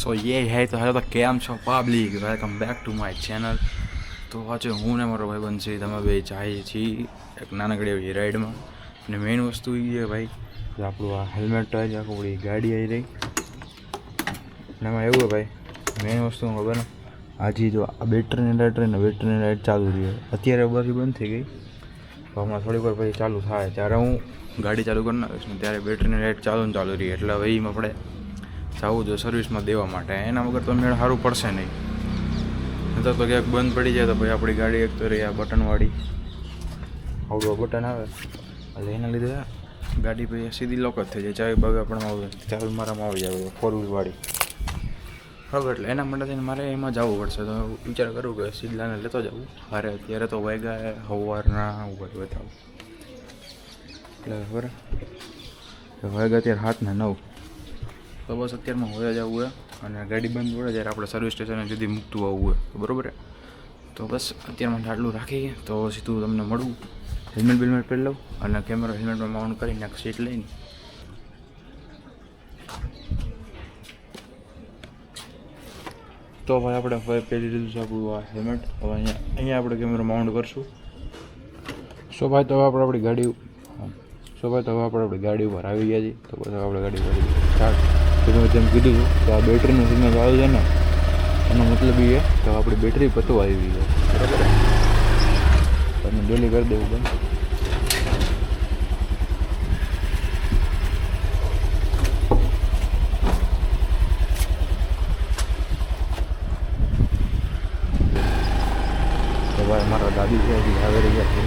સો યે હે તો હેલો, તો કેમ છો? Public welcome back to my channel તો આજે હું ને મારો ભાઈ બનશે તમે બે જાય છીએ એક નાનકડી એવી રાઈડમાં અને મેઇન વસ્તુ એ છે ભાઈ, કે આપણું આ હેલ્મેટ આવી જાય આપણી ગાડી આવી રહી. અને એમાં એવું ભાઈ મેઇન વસ્તુ ખબર ને, આજે જો આ બેટરીની લાઇટ રહીને બેટરીની લાઇટ ચાલુ રહી. અત્યારે બધી બંધ થઈ ગઈ. હમણાં થોડીક વાર પછી ચાલુ થાય. ત્યારે હું ગાડી ચાલુ કરી નાખીશ ને ત્યારે બેટરીની લાઇટ ચાલુ ને ચાલુ રહી. એટલે ભાઈ આપણે જવું જોઈએ સર્વિસમાં દેવા માટે. એના વગર તો મેળ સારું પડશે નહીં. નહીં તો ક્યાંક બંધ પડી જાય તો ભાઈ આપણી ગાડી એક તો રહી આ બટનવાળી. આવડું બટન આવે. એટલે એના લીધે ગાડી પછી સીધી લોક જ થઈ જાય. ચાવી બાવી આપણામાં આવે. ચાવી મારામાં આવી જાય ફોર વ્હીલવાળી બરાબર એટલે એના માટે થઈને મારે એમાં જવું પડશે. તો વિચાર કરું કે સીધલાને લેતો જવું મારે અત્યારે તો વાગ્યા સવારના ઉપર બતાવું. એટલે બરાબર વાગ્યા અત્યારે હાથના નવ. તો બસ અત્યારમાં હોયા જવું હોય અને ગાડી બંધ પડે જ્યારે આપણે સર્વિસ સ્ટેશને સુધી મૂકતું આવવું હોય બરાબર તો બસ અત્યારમાં આટલું રાખીએ. તો સીધું તમને મળું. હેલ્મેટ બિલ્મેટ પહેરી લઉં અને કેમેરો હેલ્મેટમાં માઉન્ટ કરીને એક સીટ લઈને. તો ભાઈ આપણે હવે પહેરી લીધું છે આપણું આ હેલ્મેટ હવે અહીંયા અહીંયા આપણે કેમેરો માઉન્ટ કરશું. સો ભાઈ, તો હવે આપણે આપણી ગાડી. સો ભાઈ, તો હવે આપણે આપણી ગાડી ઉપર આવી ગયા છીએ. તો પછી આપણે ગાડી સ્ટાર્ટ તો જેમ કીધું કે આ બેટરીનું સિગ્નલ આવ્યું છે ને, એનો મતલબ એ કે આપણી બેટરી પતવા આવી છે. બરાબર? તમે ડેલી કરી દેવું બંધ તો ભાઈ મારા દાદી છે હજી આવી રહ્યા છે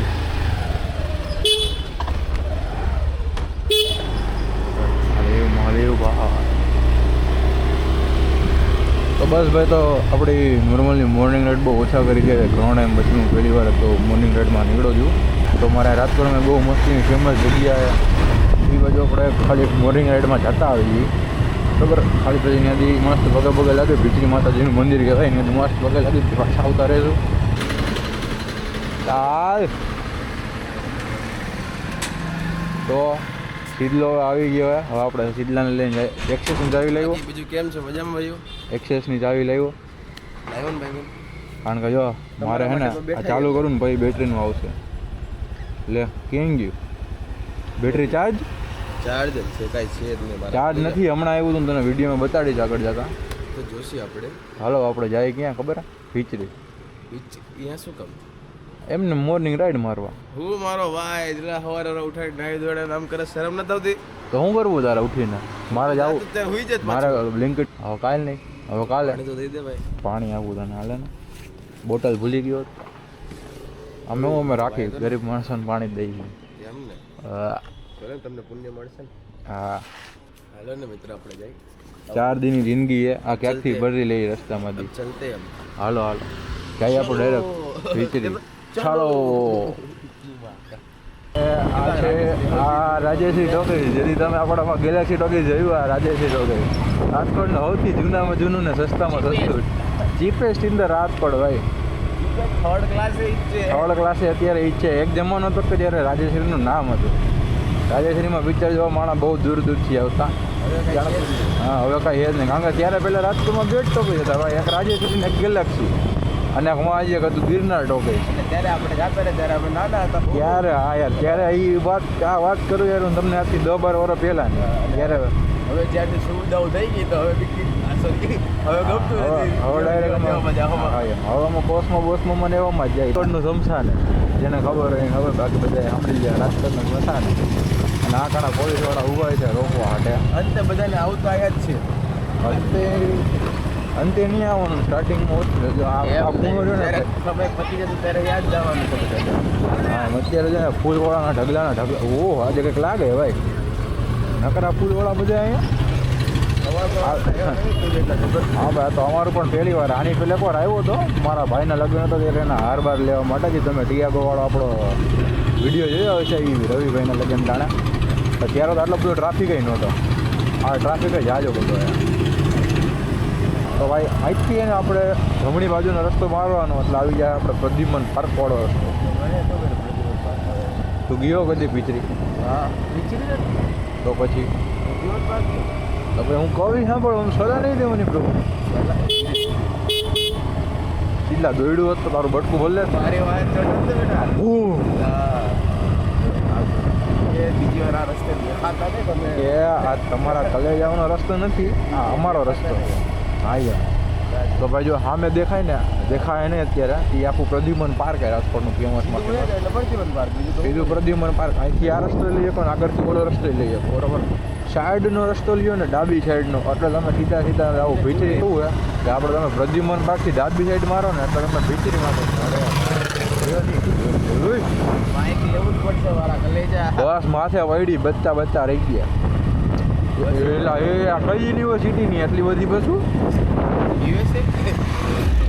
મહાદેવ મહાદેવ બા તો બસ ભાઈ, તો આપણી નોર્મલી મોર્નિંગ રાઇડ બહુ ઓછા કરી છે. ઘણો ટાઈમ પછી હું પહેલી વાર તો મોર્નિંગ રાઇડમાં નીકળું છું. તો મારે રાજકોટમાં બહુ મસ્તીની ફેમસ જગ્યાએ એ બાજુ આપણે ખાલી મોર્નિંગ રાઇડમાં જતા આવીએ બરાબર ખાલી પછી ત્યાંથી મસ્ત પગે પગે લાગે. ભીચરી માતાજીનું મંદિર કહેવાય ત્યાંથી મસ્ત પગે લાગે. પાછા આવતા રહેશું ચાલ. તો શીતલો આવી ગયો હવે હવે આપણે સીડલાને લઈને એક્સેસની ચાવી લાવ્યો. બીજું કેમ છે? મજામાં ભાઈઓ? એક્સેસની ચાવી લાવ્યો. લાવ્યો ને ભાઈ કારણ કે જો મારે હે ને આ ચાલુ કરું ને પછી બેટરીનું આવશે. લે કેમ ગયું? બેટરી ચાર્જ ચાર્જ જ છે કાંઈ છે જ નહીં ચાર્જ નથી હમણાં આવ્યું હતું તને વિડીયોમાં બતાડીશ આગળ જતા. તો જોશી આપણે. હાલો આપણે જાય ક્યાં ખબર બીચ અહીંયા શું કામ? એમને મોર્નિંગ રાઈડ મારવા. હું મારો ભાઈ એટલે સવારે ઉઠાડી નાઈ દોડે આમ કરે શરમ નથી આવતી? તો હું કરવું તારે ઉઠીને? મારે જાવ તો હુઈ જત મારે બ્લિંકિટ હવે કાલ નહીં. હવે કાલે. પાણી તો દઈ દે ભાઈ. પાણી આવું તને હાલે ને? બોટલ ભૂલી ગયો અમે હું અમે રાખી ગરીબ માણસોને પાણી દઈ એમ ને? હા. તમને પુણ્ય મળશે ને? હા. હાલો ને મિત્ર આપણે જઈ. ચાર દિનની જિંદગી એ આ ક્યાંકથી ભરી લઈ રસ્તામાંથી? ચલતે હાલો હાલો. જઈએ આપણે ડાયરેક્ટ વિચરી ચાલો. આ છે આ રાજેશ્રી ટોકરી જેથી તમે આપણામાં ગેલેક્સી ટોકરી જોયું આ રાજેશ્રી ટોકરી. રાજકોટનું સૌથી જૂનામાં જૂનું ને સસ્તામાં સસ્તું ચીપેસ્ટ ઇન ધ રાજકોટ ભાઈ. થર્ડ ક્લાસે થર્ડ ક્લાસે અત્યારે ઈ છે. એક જમાનો હતો કે જ્યારે રાજેશ્રીનું નામ હતું. રાજેશ્રીમાં પિક્ચર જોવા માણસ બહુ દૂર દૂરથી આવતા. હા હવે કાંઈ એ જ નહીં. કારણ કે ત્યારે પહેલાં રાજકોટમાં બે જ ટોકરી હતા ભાઈ. એક રાજેશ્રી ને એક ગેલેક્સી. અને હું આજે હતું ગિરનાર ટોકે ત્યારે આપણે જાતા ત્યારે આપણે નાના હતા. ત્યારે હા યાર ત્યારે એ વાત આ વાત કરું યાર હું તમને આજથી દસ બાર વર્ષ પહેલાં ત્યારે હવે જ્યારે સુવિધાઓ થઈ ગઈ તો હવે હવે ગમતું હવે ડાયરેક્ટ મજા મજા હા એમ. હવે અમે કોસમાં બોસમાં મને એવામાં જ જાય. રાજકોટનું જમશાને જેને ખબર હોય ખબર બાકી બધા સાંભળી જાય રાજકોટનું સમસાન અને આ કાણા પોલીસવાળા ઊભા છે રોકવા માટે. અંતે બધાને આવતા જ છે. અંતે અંતે નહીં આવવાનું સ્ટાર્ટિંગમાં ઓછું જો આ પૂર્ણ ને સમય પતી જતો ત્યારે યાદ જવાનું છે હા અત્યારે છે ને ફૂલવાળાના ઢગલાના ઢગલા ઓ આજે કંઈક લાગે ભાઈ. નકરા ફૂલવાળા બધા અહીંયા? હા. ભાઈ તો અમારું પણ પહેલી વાર. આની પહેલા એકવાર આવ્યો હતો મારા ભાઈના લગ્ન હતો ત્યારે એના હાર બાર લેવા માટે જ તમે ટિયાગો વાળો આપણો વીડિયો જોયો હશે એ રવિભાઈના લગ્ન ટાણે ત્યારે તો આટલો બધો ટ્રાફિક નહોતો. આ ટ્રાફિક જ જાજો બધો તો ભાઈ અહીંથી એને આપણે જમણી બાજુનો રસ્તો મારવાનો એટલે આવી જાય આપણે પ્રદ્યુમન પાર્ક વાળો રસ્તો. તું ગયો કદી પીચરી હા તો પછી? તો ભાઈ હું કવિ સાંભળ હું સલાહ નહીં દેવાની પ્રભુ. કેટલા દોડ્યું હોત તો તારું બટકું બોલે મારી વાત બેટા. બીજી વાર આ રસ્તે દેખાતા ને તમે. કે આ તમારા કલેજાઓનો રસ્તો નથી આ અમારો રસ્તો. હા યાર. તો ભાઈ જો સામે દેખાય ને દેખાય નહીં અત્યારે. એ આખું પ્રદ્યુમન પાર્ક છે રાજકોટનું બીજું એટલે પાર્ક બીજું પ્રદ્યુમન પાર્ક. અહીંથી આ રસ્તો લઈએ પણ આગળથી ઓલો રસ્તો લઈએ બરોબર? સાઈડનો રસ્તો લ્યો ને ડાબી સાઈડનો. એટલે તમે સીધા સીધા આવું ભીચરી શું હે કે આપણે તમે પ્રદ્યુમન પાર્કથી ડાબી સાઈડ મારો ને એટલે તમે ભીચરી મારો. બસ માથે વળી બચ્ચા બચ્ચા રહી ગયા. એલા એ આ કઈ યુનિવર્સિટીની એટલી બધી બસું?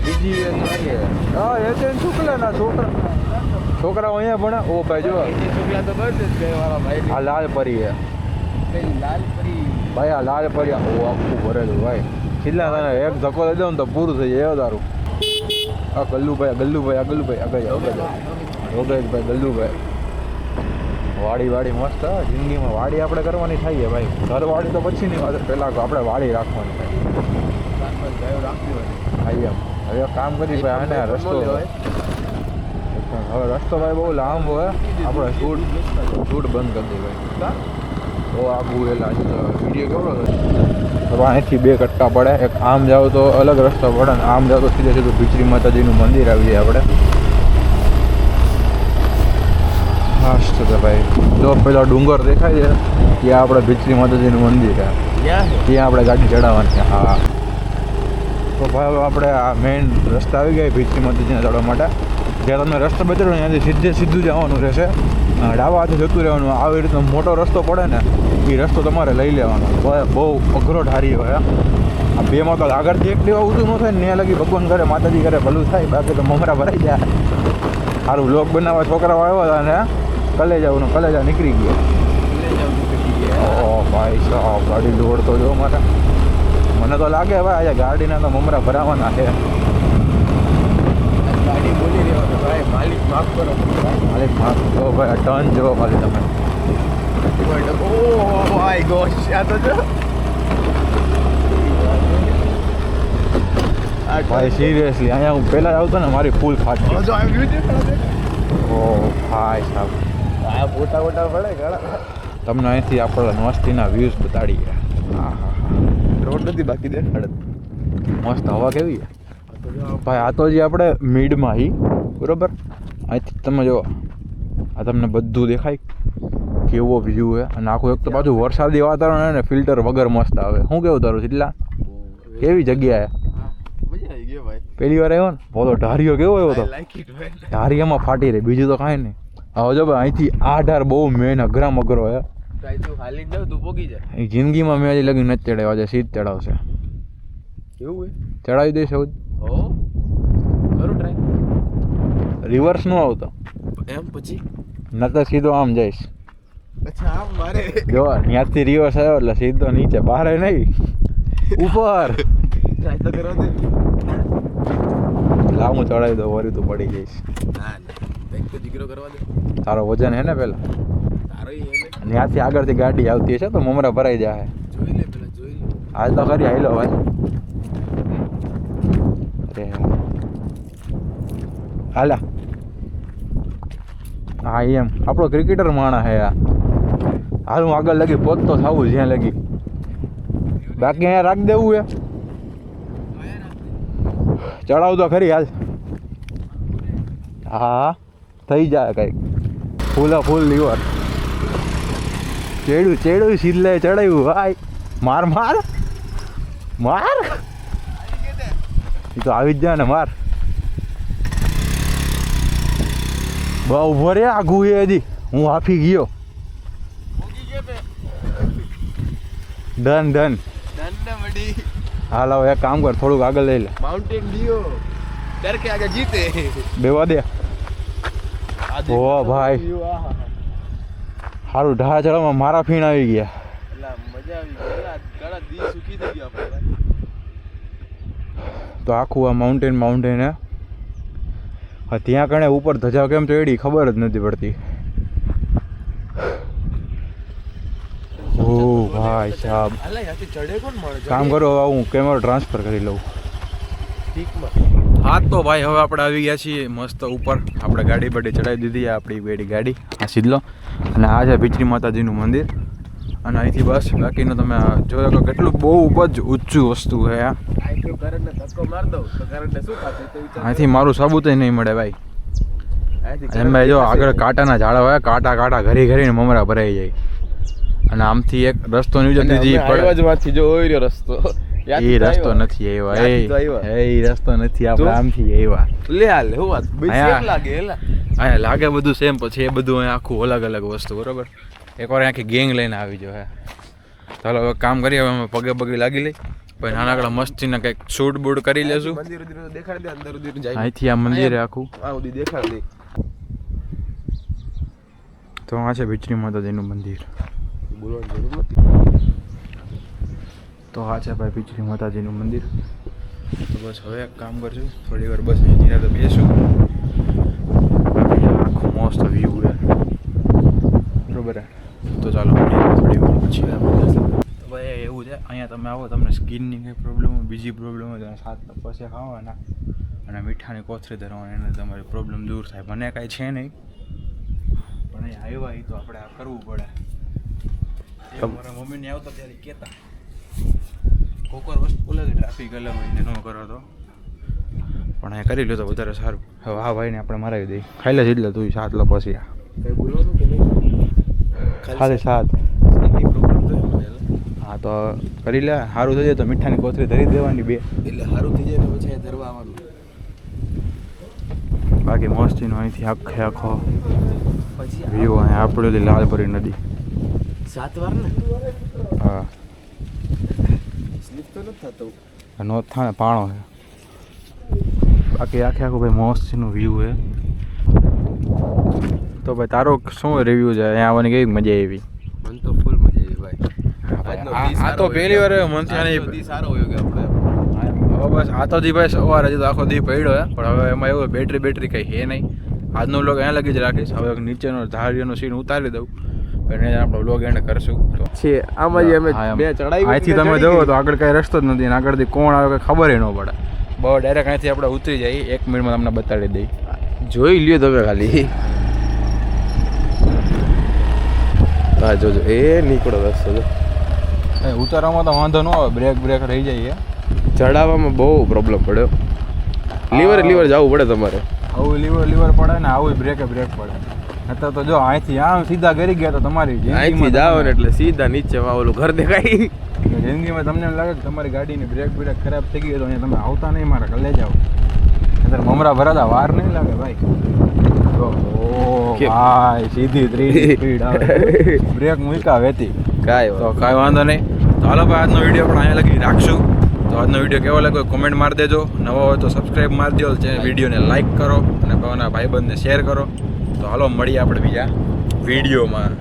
બીજી હા એ છે શુક્લાના છોકરા. છોકરાઓ અહીંયા ભણે. ઓ ભાઈ જો. શુક્લા તો બસ ભાઈ. આ લાલ પરી હે લાલ પરી? ભાઈ આ લાલ પરી ઓ આખું ભરેલું ભાઈ. છેલ્લા તને એક ધક્કો લઈ દઉં ને તો પૂરું થઈ જાય તારું આ ગલ્લુભાઈ ગલ્લુભાઈ આ ગલ્લુભાઈ આગળ આગળ જાઓ ગલ્લુભાઈ. વાડી વાડી મસ્ત જિંદગીમાં વાડી આપણે કરવાની થાય છે ભાઈ. ઘરવાળી તો તો પછીની વાત પહેલાં આપણે વાડી રાખવાની થાય. ભાઈ એમ. હવે કામ કરી ભાઈ આને રસ્તો હવે રસ્તો ભાઈ બહુ લાંબો હોય આપણે શૂટ શૂટ બંધ કરી દે ભાઈ. બહુ આગું એલા વીડિયો કેવડો તો અહીંથી બે કટકા પડે. એક આમ જાવ તો અલગ રસ્તો પડે ને આમ જાવ તો સીધે સીધું ભીચરી માતાજીનું મંદિર આવી જાય આપણે. મસ્ત છે ભાઈ જો પેલો ડુંગર દેખાય છે ત્યાં આપણે ભીચરી માતાજીનું મંદિર છે. ત્યાં આપણે ગાડી ચડાવવાની છે હા. તો ભાઈ આપણે આ મેઇન રસ્તા આવી ગયા ભીચરી માતાજીને ચડવા માટે. જ્યાં તમે રસ્તો બતાડો ત્યાંથી સીધે સીધું જવાનું રહેશે. ડાબા હાથે જતું રહેવાનું આવી રીતનો મોટો રસ્તો પડે ને એ રસ્તો તમારે લઈ લેવાનો. બહુ અઘરો ઢારી હોય આ બેમાં તો આગળથી એક દેવા ઊંધું ન થાય ને ત્યાં લગી ભગવાન કરે માતાજી કરે ભલું થાય બાકી તો મમરા ભરાઈ જાય. સારું બ્લોગ બનાવવા છોકરાઓ આવ્યા હતા ને કલેજાનું કલેજા નીકળી ગયા. ઓ ભાઈ સાહેબ ગાડી દોડતો જો મારે. મને તો લાગે ભાઈ આજે ગાડીના તો મમરા ભરાવાના છે. ગાડી બોલી રહ્યો હતો ભાઈ માલિક માફ કરો. માલિક માફ કરો ભાઈ ટર્ન જો ખાલી તમે ઓ માય ગોશ આ તો જો આ ભાઈ સિરિયસલી અહીંયા હું પહેલાં આવતો ને મારી ફૂલ ફાટી ઓ ભાઈ સાહેબ. આ ફોટા ફોટા પડે ઘણા તમને અહીંથી આપણા મસ્તીના વ્યૂઝ બતાડીએ હા હા રોડ નથી બાકી દેખાડે મસ્ત હવા કેવી છે? ભાઈ આ તો જે આપણે મીડમાં હી બરોબર? અહીંથી તમે જો આ તમને બધું દેખાય. કેવો વ્યૂ છે? અને આખું એક તો પાછું વરસાદી વાતાવરણ ને ફિલ્ટર વગર મસ્ત આવે. શું કેવું તારું એટલા કેવી ગઈ ભાઈ. પહેલી વાર આવ્યો ને બોલો ઢારિયો કેવો આવ્યો તો? લાઈક ઇટ ફાટી રહી બીજું તો કાંઈ નહીં. હવે જો ભાઈ અહીંથી આ ઢાર બહુ મેન અઘરામ અઘરો હે જિંદગીમાં મેં હજી લગી નથી ચડાવ્યો છે સીધ ચડાવશે. એવું ચડાવી દઈશ હવે હો. કરું ટ્રાય રિવર્સ નો આવતો. એમ પછી? નતર સીધો આમ જઈશ. અચ્છા આમ મારે. જો ત્યાંથી રિવર્સ આવ્યો એટલે સીધો નીચે બહાર નહીં. ઉપર. ટ્રાય તો કરવા દે લાવ હું ચડાવી દઉં વળી તું પડી જઈશ. ના ના. તો કરવા દે. તારો વજન હે ને પેલા? તારો ત્યાંથી આગળથી ગાડી આવતી હશે તો મમરા ભરાઈ જાય જોઈ લે પેલા જોઈ લે. હાલ તો ખરી લો ભાઈ હાલા. હા એમ. આપણો ક્રિકેટર માણા હે આ. હાલ હું આગળ લગી પહોંચતો થવું જ્યાં લગી. બાકી અહીંયા રાખી દેવું હે. ચડાવ તો ખરી હાલ. હા થઈ જાય કંઈક. ફૂલે ફૂલ લીવર. ચેડું ચેડું સિલ્લે ચડાવ્યું ભાઈ માર માર. માર. એ તો આવી જ જાય ને માર. બહુ ઊભો રે આઘું એ હજી. હું હાફી ગયો. Done done. હા હવે એક કામ કર થોડુંક આગળ લઈ લે. માઉન્ટેન ડિયો ડર કે આગે જીતે. બેવા દે. ઓ ભાઈ. હારું ઢા ચડવામાં મારા ફીણ આવી ગયા. તો આખું આ માઉન્ટેન માઉન્ટેન હે. ત્યાં કણે ઉપર ધજા કેમ ચડી ખબર જ નથી પડતી. ભાઈ સાહેબ. કામ કરો હવે હું કેમેરો ટ્રાન્સફર કરી લઉં. હા તો ભાઈ હવે આપણે આવી ગયા છીએ મસ્ત ઉપર. આપણે ગાડી બડી ચડાવી દીધી આપણી બેડી ગાડી આ સીધલો અને આ છે ભીચરી માતાજીનું મંદિર. અને અહીંથી બસ બાકીનું તમે જોયો કે કેટલું બહુ જ ઊંચું વસ્તુ છે આ અહીંથી મારું સાબુત નહીં મળે ભાઈ. એમ ભાઈ જો આગળ કાંટાના ઝાડા હોય કાંટા કાંટા ઘરી ઘરીને મમરા ભરાઈ જાય. અને આમથી એક રસ્તો અને જતી જ ઓઈ રહ્યો રસ્તો. એ રસ્તો નથી આવ્યા. એ એ રસ્તો નથી આપણે આમથી આવ્યા. લે આ હું વાત બઈ લાગે એલા અહીંયા લાગે બધું સેમ પછી એ બધું અહીં આખું અલગ અલગ વસ્તુ બરોબર? એકવાર આખી ગેંગ લઈને આવી જો હે. ચાલો હવે કામ કરીએ હવે અમે પગે પગે લાગી લઈ. પછી નાનકડા મસ્તીના કંઈક શૂટ બૂટ કરી લેશું. મંદિર દેખાડી દે અંદર જાય. અહીંથી આ મંદિર આખું. આ ઉદી દેખાડી દે. તો આ છે વિચરી માતાજીનું મંદિર. બોલવાની જરૂર નથી. તો હા છે ભાઈ ભીચરી માતાજીનું મંદિર. તો બસ હવે એક કામ કરશું થોડી વાર બસ અહીંથી તો બેસું. આખું મસ્ત વ્યૂ છે. બરોબર તો ચાલો થોડી વાર પછી તો ભાઈ એવું છે અહીંયા તમે આવો તમને સ્કિનની કંઈ પ્રોબ્લેમ હોય બીજી પ્રોબ્લેમ હોય તમે સાત પછી ખાવાના. અને મીઠાની કોથળી ધરવાની એને તમારી પ્રોબ્લેમ દૂર થાય. મને કાંઈ છે નહીં. પણ અહીંયા આવ્યા એ તો આપણે આ કરવું પડે. મારા મમ્મીને આવતા ત્યારે કહેતા. કોકર વસ્તુ બોલે ટ્રાફિક અલગ હોય ને ન કરો તો. પણ એ કરી લો તો વધારે સારું. હવે આ ભાઈને આપણે મરાવી દઈએ. ખાઈ લે એટલે તું સાત લો પછી આ. કઈ કે નહીં? ખાલી સાત. હા તો કરી લે. સારું થઈ જાય તો મીઠાની કોથળી ધરી દેવાની બે. એટલે સારું થઈ જાય તો પછી ધરવા આવવાનું. બાકી મસ્તીનો અહીંથી આખે આખો પછી વ્યૂ અહીં આપણે લાલપરી નદી. સાત વાર ને? હા. સ્લીપ તો નથી થતો. નો થાય પાણો છે. બાકી આખે આખું ભાઈ મસ્તીનું વ્યૂ છે તો ભાઈ તારો શું રિવ્યૂ છે? અહીંયા આવવાની કેવી મજા આવી? મને તો ફૂલ મજા આવી ભાઈ. આ તો પહેલી વાર. મનથી સારો હોય કે આપણે. હવે બસ આ તો દી ભાઈ સવારે હજી તો આખો દી પડ્યો હે. પણ હવે એમાં એવું બેટરી બેટરી કંઈ હે નહીં. આજનો લોકો અહીંયા લગી જ રાખીશ. હવે નીચેનો ધારીનો સીન ઉતારી દઉં. અને આપણો બ્લોગ એન્ડ કરશું. તો છે આમાં જે અમે બે ચડાઈ અહીંથી તમે જોવો તો આગળ કઈ રસ્તો જ નથી અને આગળથી કોણ આવે ખબર ન પડે. બહુ ડાયરેક્ટ અહીંથી આપણે ઉતરી જઈએ. એક મિનિટમાં તમને બતાડી દઈ જોઈ લ્યો તમે ખાલી. હા જોજો. એ નીકળો રસ્તો જો. ઉતારવામાં તો વાંધો ન આવે. બ્રેક બ્રેક રહી જાય ચડાવવામાં બહુ પ્રોબ્લેમ પડ્યો. લીવર લીવર જવું પડે તમારે. આવું લીવર લીવર પડે ને આવું બ્રેકે બ્રેક પડે. નતર તો જો અહીંથી આમ સીધા કરી ગયા તો તમારી અહીંથી જાઓ ને એટલે સીધા નીચે ઓલું ઘર દેખાય. જિંદગીમાં તમને એમ લાગે કે તમારી ગાડીની બ્રેક બ્રેક ખરાબ થઈ ગઈ તો અહીંયા તમે આવતા નહીં મારા કલે જાઓ. નતર મમરા ભરાતા વાર નહીં લાગે ભાઈ? ભાઈ સીધી ત્રીજી સ્પીડ આવે. બ્રેક મૂકા વેતી. કાંઈ તો કાંઈ વાંધો નહીં. તો હાલો ભાઈ આજનો વીડિયો પણ અહીંયા લગી રાખશું. તો આજનો વીડિયો કેવો લાગ્યો કોમેન્ટ મારી દેજો. નવો હોય તો સબસ્ક્રાઈબ મારી દો વિડીયોને લાઈક કરો અને ભાવના ભાઈબંધને શેર કરો. તો હાલો મળીએ આપણે બીજા વિડીયોમાં.